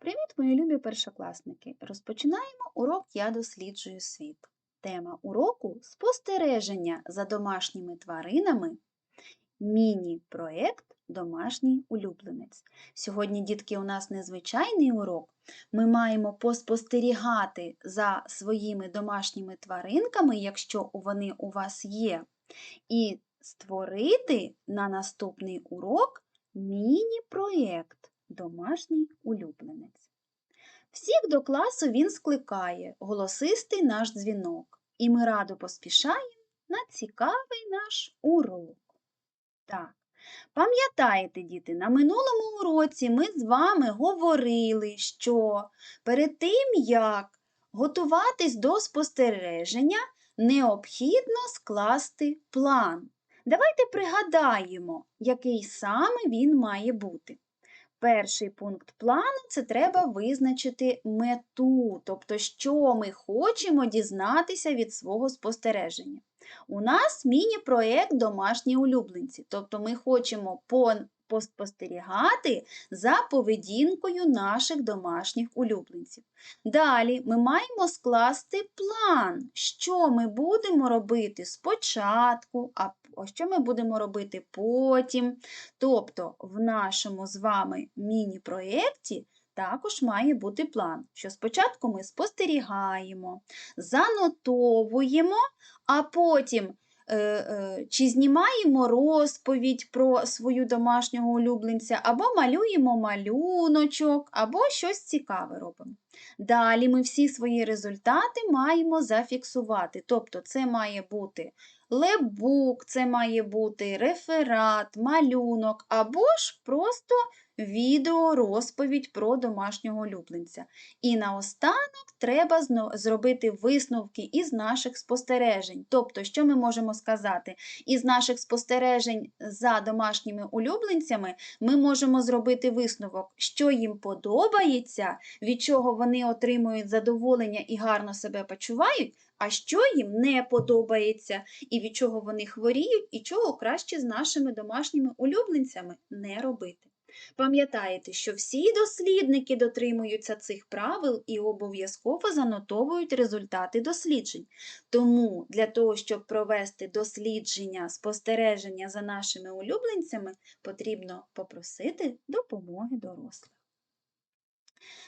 Привіт, мої любі першокласники! Розпочинаємо урок Я досліджую світ. Тема уроку спостереження за домашніми тваринами. Міні-проєкт Домашній улюбленець. Сьогодні, дітки, у нас незвичайний урок. Ми маємо поспостерігати за своїми домашніми тваринками, якщо вони у вас є, і створити на наступний урок міні-проєкт Домашній улюбленець. Всіх до класу він скликає голосистий наш дзвінок, і ми радо поспішаємо на цікавий наш урок. Так, пам'ятаєте, діти, на минулому уроці ми з вами говорили, що перед тим, як готуватись до спостереження, необхідно скласти план. Давайте пригадаємо, який саме він має бути. Перший пункт плану це треба визначити мету, тобто, що ми хочемо дізнатися від свого спостереження. У нас міні-проєкт домашні улюбленці, тобто ми хочемо поспостерігати за поведінкою наших домашніх улюбленців. Далі ми маємо скласти план, що ми будемо робити спочатку, а що ми будемо робити потім. Тобто в нашому з вами міні-проєкті також має бути план, що спочатку ми спостерігаємо, занотовуємо, а потім Е, е, чи знімаємо розповідь про свою домашнього улюбленця, або малюємо малюночок, або щось цікаве робимо. Далі ми всі свої результати маємо зафіксувати. Тобто це має бути лебук, це має бути реферат, малюнок, або ж просто відео, розповідь про домашнього улюбленця. І наостанок треба зробити висновки із наших спостережень. Тобто, що ми можемо сказати? Із наших спостережень за домашніми улюбленцями ми можемо зробити висновок, що їм подобається, від чого вони отримують задоволення і гарно себе почувають. А що їм не подобається, і від чого вони хворіють, і чого краще з нашими домашніми улюбленцями не робити. Пам'ятаєте, що всі дослідники дотримуються цих правил і обов'язково занотовують результати досліджень. Тому для того, щоб провести дослідження, спостереження за нашими улюбленцями, потрібно попросити допомоги дорослих.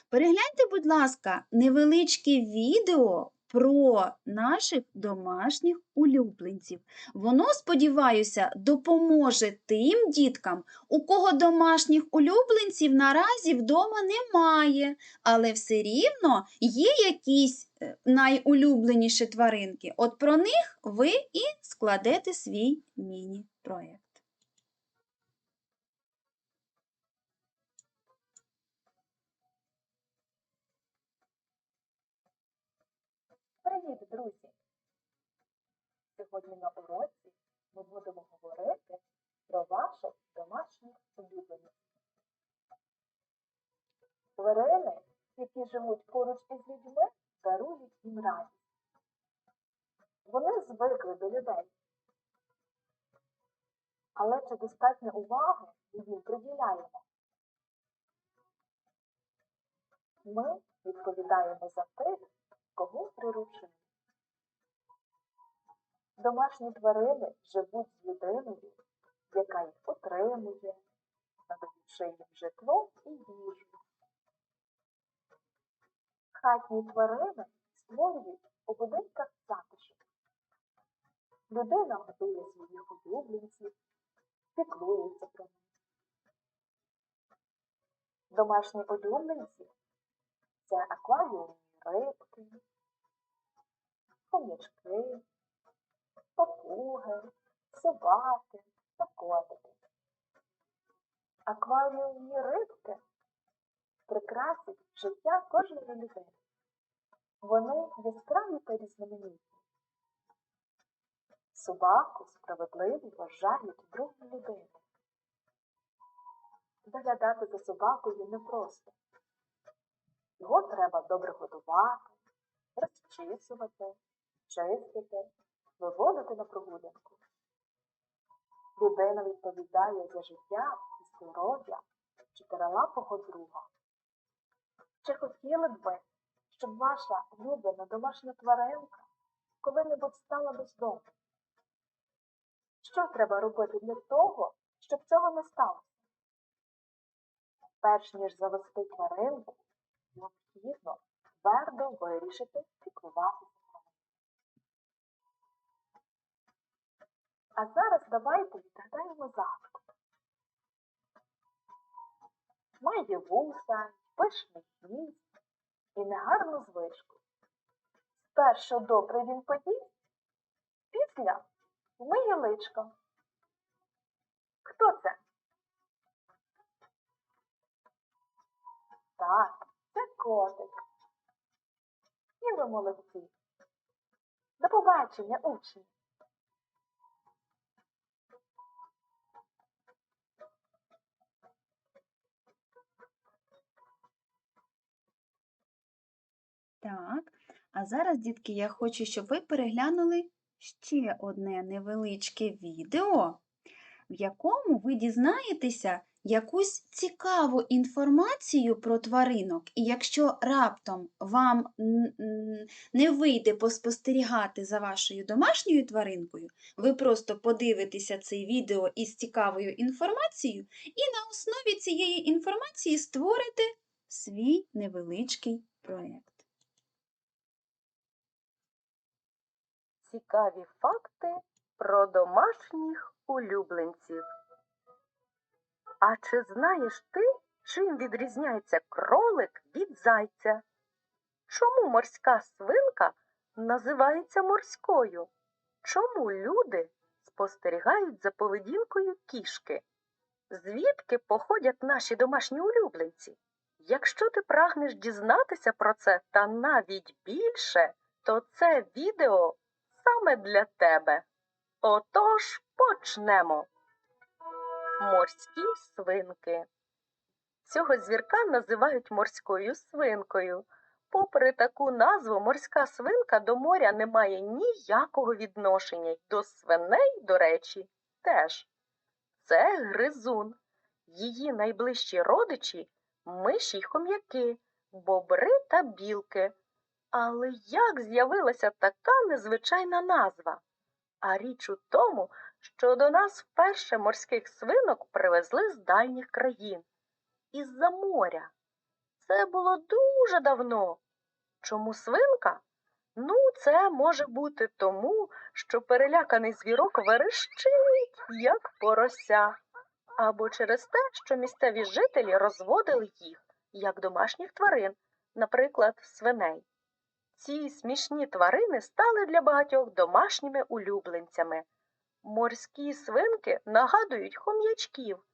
Перегляньте, будь ласка, невеличке відео про наших домашніх улюбленців. Воно, сподіваюся, допоможе тим діткам, у кого домашніх улюбленців наразі вдома немає, але все рівно є якісь е, найулюбленіші тваринки. От про них ви і складете свій міні-проєкт. Привіт, друзі! Сьогодні на уроці ми будемо говорити про ваших домашніх улюбленців. Тварини, які живуть поруч із людьми, дарують їм радість. Вони звикли до людей. Але чи достатньо уваги їм приділяємо? Ми відповідаємо за тих, кого приручили. Домашні тварини живуть з людиною, яка їх отримує, надавши їм житло і їжу. Хатні тварини створюють у будинках затишок. Людина готує своїх улюбленців, піклується про них. Домашні улюбленці це акваріумні рибки, хомячки, папуги, собаки та котики. Акваріумні рибки прикрасять життя кожної людини. Вони яскраві та різноманітні. Собаку справедливо вважають другу людину. Доглядати за собакою непросто. Його треба добре годувати, розчісувати, чистити, виводити на прогулянку. Людина відповідає за життя і здоров'я чотирилапого друга. Чи хотіли б ви, щоб ваша улюблена домашня тваринка коли-небудь стала бездомною? Що треба робити для того, щоб цього не сталося? Перш ніж завести тваринку, необхідно твердо вирішити піклуватися. А зараз давайте відгадаємо загадку. Має вуса, пишний хвіст і негарну звичку. Спершу добре він поїсть, після вмиє личко. Хто це? Так, котик. І ви молодці. До побачення, учні. Так, а зараз, дітки, я хочу, щоб ви переглянули ще одне невеличке відео, в якому ви дізнаєтеся якусь цікаву інформацію про тваринок. І якщо раптом вам не вийде поспостерігати за вашою домашньою тваринкою, ви просто подивитеся це відео із цікавою інформацією і на основі цієї інформації створите свій невеличкий проєкт. Цікаві факти про домашніх улюбленців. А чи знаєш ти, чим відрізняється кролик від зайця? Чому морська свинка називається морською? Чому люди спостерігають за поведінкою кішки? Звідки походять наші домашні улюбленці? Якщо ти прагнеш дізнатися про це та навіть більше, то це відео саме для тебе. Отож почнемо. Морські свинки. Цього звірка називають морською свинкою. Попри таку назву, морська свинка до моря не має ніякого відношення до свиней, до речі, теж. Це гризун. Її найближчі родичі миші й хом'яки, бобри та білки. Але як з'явилася така незвичайна назва? А річ у тому, що до нас вперше морських свинок привезли з дальніх країн, із-за моря. Це було дуже давно. Чому свинка? Ну, це може бути тому, що переляканий звірок верещить, як порося, або через те, що місцеві жителі розводили їх, як домашніх тварин, наприклад, свиней. Ці смішні тварини стали для багатьох домашніми улюбленцями. Морські свинки нагадують хом'ячків.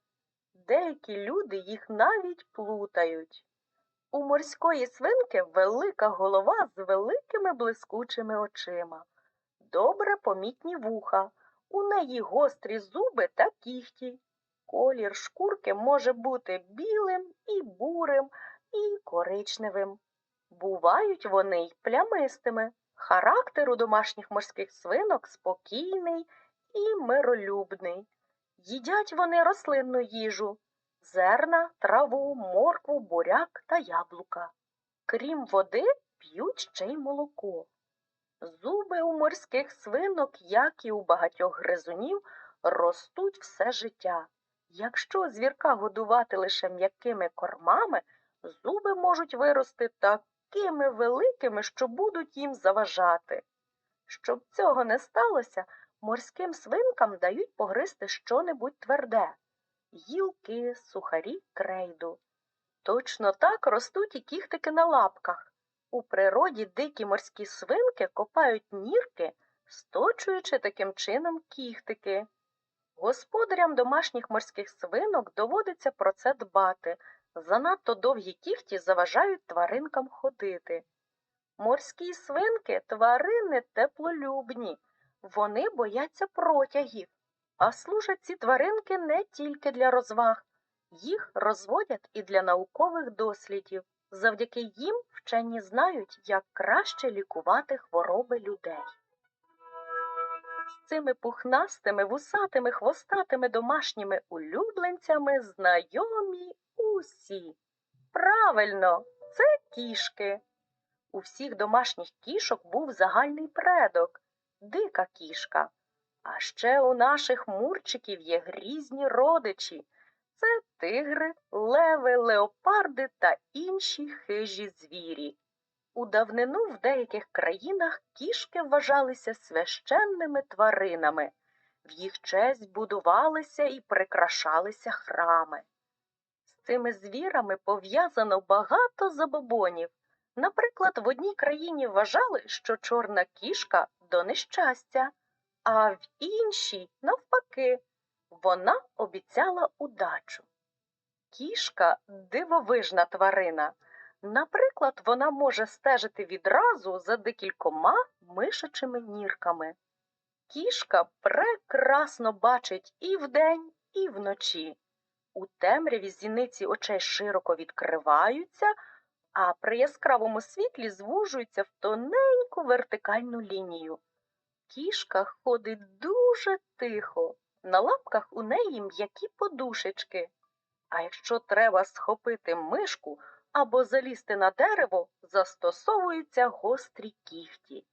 Деякі люди їх навіть плутають. У морської свинки велика голова з великими блискучими очима, добре помітні вуха, у неї гострі зуби та кіхті. Колір шкурки може бути білим і бурим, і коричневим. Бувають вони й плямистими. Характер у домашніх морських свинок спокійний і миролюбний. Їдять вони рослинну їжу, зерна, траву, моркву, буряк та яблука. Крім води, п'ють ще й молоко. Зуби у морських свинок, як і у багатьох гризунів, ростуть все життя. Якщо звірка годувати лише м'якими кормами, зуби можуть вирости такими великими, що будуть їм заважати. Щоб цього не сталося, морським свинкам дають погризти щонебудь тверде гілки, сухарі, крейду. Точно так ростуть і кіхтики на лапках. У природі дикі морські свинки копають нірки, сточуючи таким чином кіхтики. Господарям домашніх морських свинок доводиться про це дбати. Занадто довгі кіхті заважають тваринкам ходити. Морські свинки тварини теплолюбні. Вони бояться протягів. А служать ці тваринки не тільки для розваг, їх розводять і для наукових дослідів. Завдяки їм вчені знають, як краще лікувати хвороби людей. З цими пухнастими, вусатими, хвостатими домашніми улюбленцями знайомі усі. Правильно, це кішки. У всіх домашніх кішок був загальний предок дика кішка. А ще у наших мурчиків є грізні родичі. Це тигри, леви, леопарди та інші хижі звірі. У давнину в деяких країнах кішки вважалися священними тваринами. В їх честь будувалися і прикрашалися храми. З цими звірами пов'язано багато забобонів. Наприклад, в одній країні вважали, що чорна кішка до нещастя, а в іншій, навпаки, вона обіцяла удачу. Кішка дивовижна тварина. Наприклад, вона може стежити відразу за декількома мишачими нірками. Кішка прекрасно бачить і вдень, і вночі. У темряві зіниці очей широко відкриваються, а при яскравому світлі звужуються в тоненьку вертикальну лінію. Кішка ходить дуже тихо, на лапках у неї м'які подушечки. А якщо треба схопити мишку або залізти на дерево, застосовуються гострі кіхті.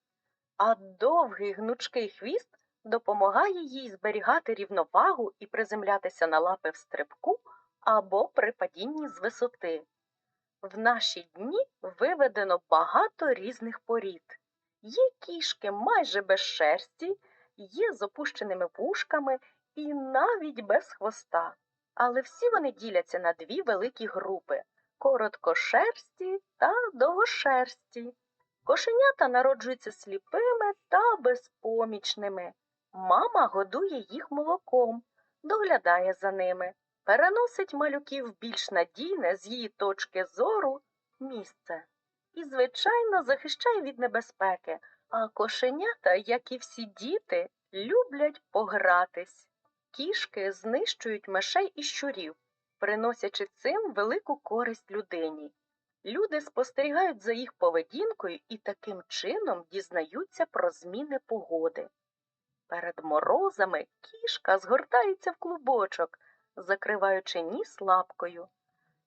А довгий гнучкий хвіст допомагає їй зберігати рівновагу і приземлятися на лапи в стрибку або при падінні з висоти. В наші дні виведено багато різних порід. Є кішки майже без шерсті, є з опущеними вушками і навіть без хвоста. Але всі вони діляться на дві великі групи короткошерсті та довгошерсті. Кошенята народжуються сліпими та безпомічними. Мама годує їх молоком, доглядає за ними, переносить малюків більш надійне з її точки зору місце і, звичайно, захищає від небезпеки. А кошенята, як і всі діти, люблять погратись. Кішки знищують мишей і щурів, приносячи цим велику користь людині. Люди спостерігають за їх поведінкою і таким чином дізнаються про зміни погоди. Перед морозами кішка згортається в клубочок, закриваючи ніс лапкою.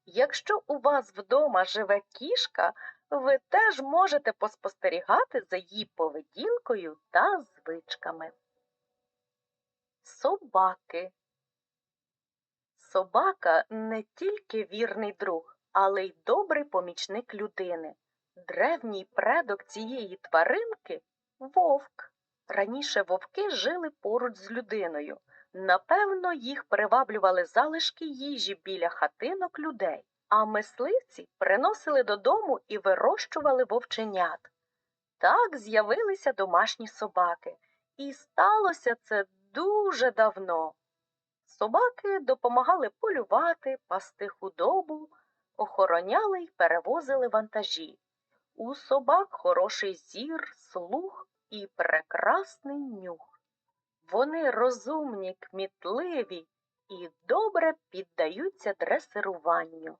Якщо у вас вдома живе кішка, ви теж можете поспостерігати за її поведінкою та звичками. Собаки. Собака не тільки вірний друг, але й добрий помічник людини. Древній предок цієї тваринки вовк. Раніше вовки жили поруч з людиною. Напевно, їх приваблювали залишки їжі біля хатинок людей, а мисливці приносили додому і вирощували вовченят. Так з'явилися домашні собаки, і сталося це дуже давно. Собаки допомагали полювати, пасти худобу, охороняли й перевозили вантажі. У собак хороший зір, слух і прекрасний нюх. Вони розумні, кмітливі і добре піддаються дресируванню.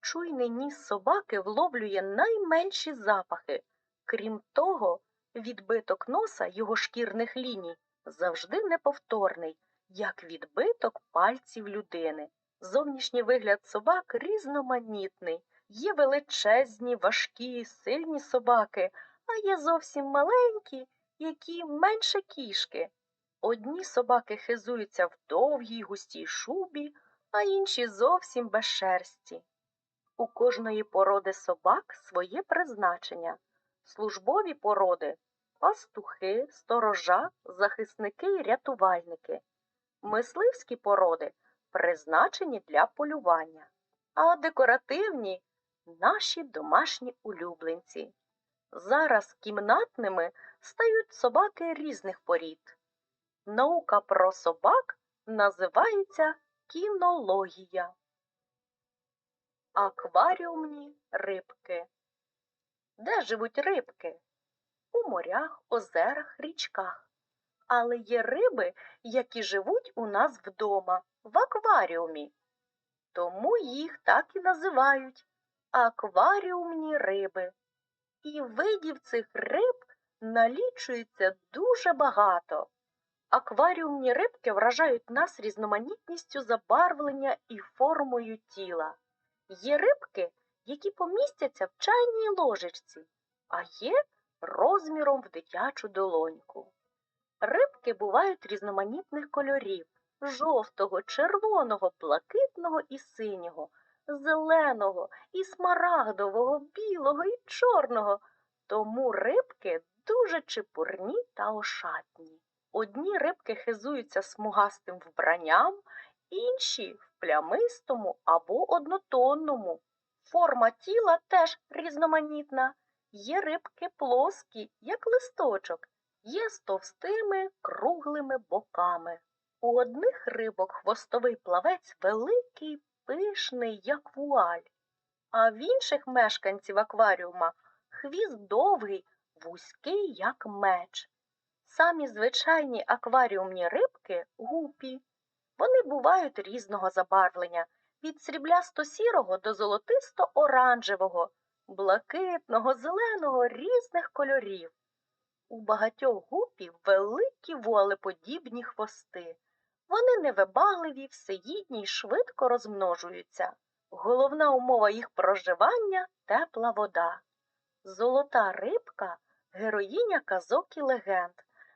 Чуйний ніс собаки вловлює найменші запахи. Крім того, відбиток носа його шкірних ліній завжди неповторний, як відбиток пальців людини. Зовнішній вигляд собак різноманітний. Є величезні, важкі, сильні собаки, а є зовсім маленькі, які менше кішки. Одні собаки хизуються в довгій густій шубі, а інші зовсім без шерсті. У кожної породи собак своє призначення. Службові породи пастухи, сторожа, захисники й рятувальники. Мисливські породи призначені для полювання, а декоративні наші домашні улюбленці. Зараз кімнатними стають собаки різних порід. Наука про собак називається кінологія. Акваріумні рибки. Де живуть рибки? У морях, озерах, річках. Але є риби, які живуть у нас вдома, в акваріумі. Тому їх так і називають акваріумні риби. І видів цих риб налічується дуже багато. Акваріумні рибки вражають нас різноманітністю забарвлення і формою тіла. Є рибки, які помістяться в чайній ложечці, а є розміром в дитячу долоньку. Рибки бувають різноманітних кольорів жовтого, червоного, блакитного і синього, зеленого і смарагдового, білого і чорного. Тому рибки дуже чепурні та ошатні. Одні рибки хизуються смугастим вбранням, інші в плямистому або однотонному. Форма тіла теж різноманітна. Є рибки плоскі, як листочок, є з товстими круглими боками. У одних рибок хвостовий плавець великий, пишний, як вуаль, а в інших мешканців акваріума хвіст довгий, вузький, як меч. Самі звичайні акваріумні рибки гупі. Вони бувають різного забарвлення від сріблясто-сірого до золотисто-оранжевого, блакитного, зеленого різних кольорів. У багатьох гупів великі волеподібні хвости. Вони невибагливі, всеїдні й швидко розмножуються. Головна умова їх проживання тепла вода. Золота рибка героїня казок і легенд.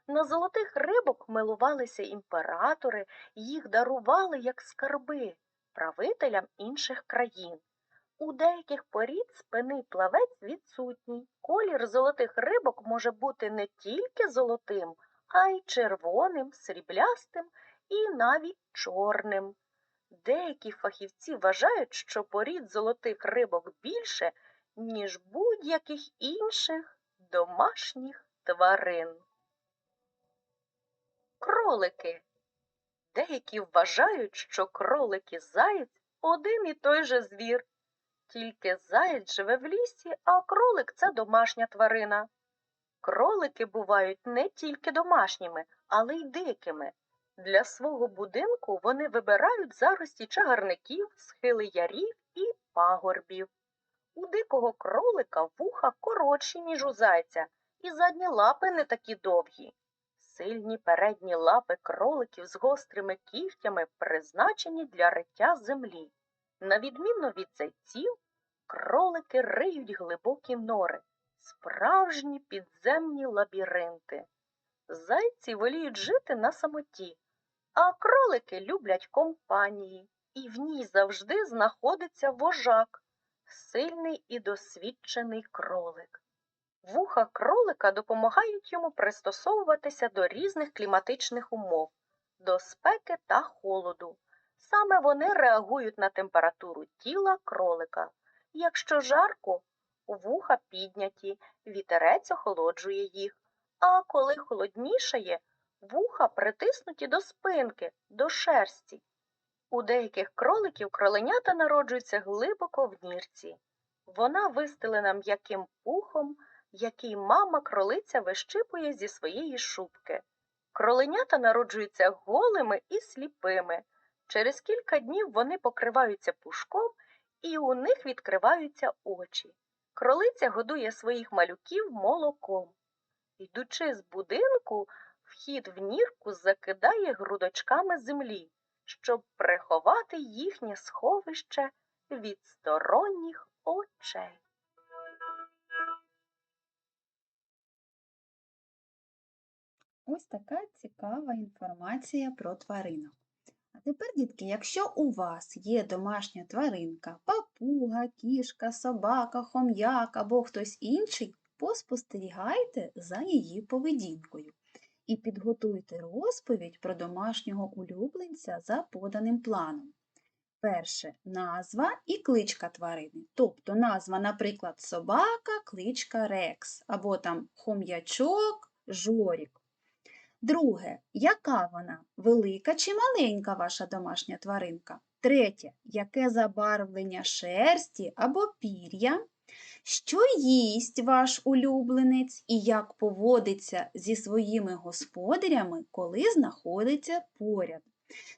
На золотих рибок милувалися імператори, їх дарували як скарби правителям інших країн. У деяких порід спинний плавець відсутній. Колір золотих рибок може бути не тільки золотим, а й червоним, сріблястим і навіть чорним. Деякі фахівці вважають, що порід золотих рибок більше, ніж будь-яких інших домашніх тварин. Кролики. Деякі вважають, що кролик і заєць один і той же звір. Тільки заєць живе в лісі, а кролик це домашня тварина. Кролики бувають не тільки домашніми, але й дикими. Для свого будинку вони вибирають зарості чагарників, схили ярів і пагорбів. У дикого кролика вуха коротші, ніж у зайця, і задні лапи не такі довгі. Сильні передні лапи кроликів з гострими кігтями призначені для риття землі. На відміну від зайців, кролики риють глибокі нори, справжні підземні лабіринти. Зайці воліють жити на самоті, а кролики люблять компанії, і в ній завжди знаходиться вожак, сильний і досвідчений кролик. Вуха кролика допомагають йому пристосовуватися до різних кліматичних умов, до спеки та холоду. Саме вони реагують на температуру тіла кролика. Якщо жарко, вуха підняті, вітерець охолоджує їх, а коли холоднішає, вуха притиснуті до спинки, до шерсті. У деяких кроликів кроленята народжуються глибоко в нірці. Вона вистелена м'яким пухом, який мама кролиця вищипує зі своєї шубки. Кроленята народжуються голими і сліпими. Через кілька днів вони покриваються пушком і у них відкриваються очі. Кролиця годує своїх малюків молоком. Йдучи з будинку, вхід в нірку закидає грудочками землі, щоб приховати їхнє сховище від сторонніх очей. Ось така цікава інформація про тваринок. А тепер, дітки, якщо у вас є домашня тваринка, папуга, кішка, собака, хом'як або хтось інший, поспостерігайте за її поведінкою і підготуйте розповідь про домашнього улюбленця за поданим планом. Перше назва і кличка тварини. Тобто назва, наприклад, собака, кличка Рекс, або там хом'ячок, жорік. Друге, яка вона? Велика чи маленька ваша домашня тваринка? Третє, яке забарвлення шерсті або пір'я? Що їсть ваш улюбленець і як поводиться зі своїми господарями, коли знаходиться поряд?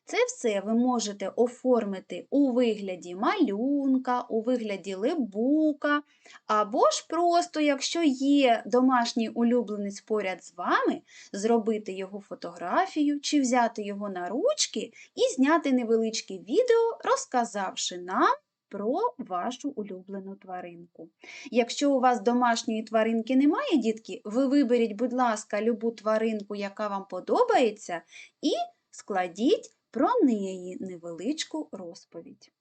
Це все ви можете оформити у вигляді малюнка, у вигляді лебука, або ж просто, якщо є домашній улюбленець поряд з вами, зробити його фотографію чи взяти його на ручки і зняти невеличке відео, розказавши нам про вашу улюблену тваринку. Якщо у вас домашньої тваринки немає, дітки, ви виберіть, будь ласка, любу тваринку, яка вам подобається, і складіть про неї невеличку розповідь.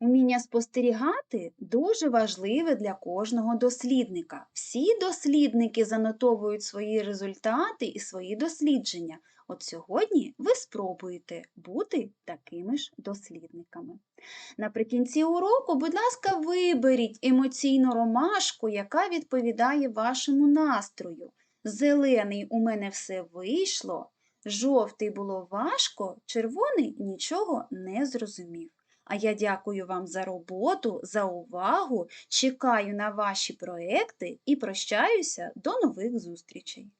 Уміння спостерігати дуже важливе для кожного дослідника. Всі дослідники занотовують свої результати і свої дослідження. От сьогодні ви спробуєте бути такими ж дослідниками. Наприкінці уроку, будь ласка, виберіть емоційну ромашку, яка відповідає вашому настрою. Зелений у мене все вийшло, жовтий було важко, червоний нічого не зрозумів. А я дякую вам за роботу, за увагу, чекаю на ваші проекти і прощаюся до нових зустрічей.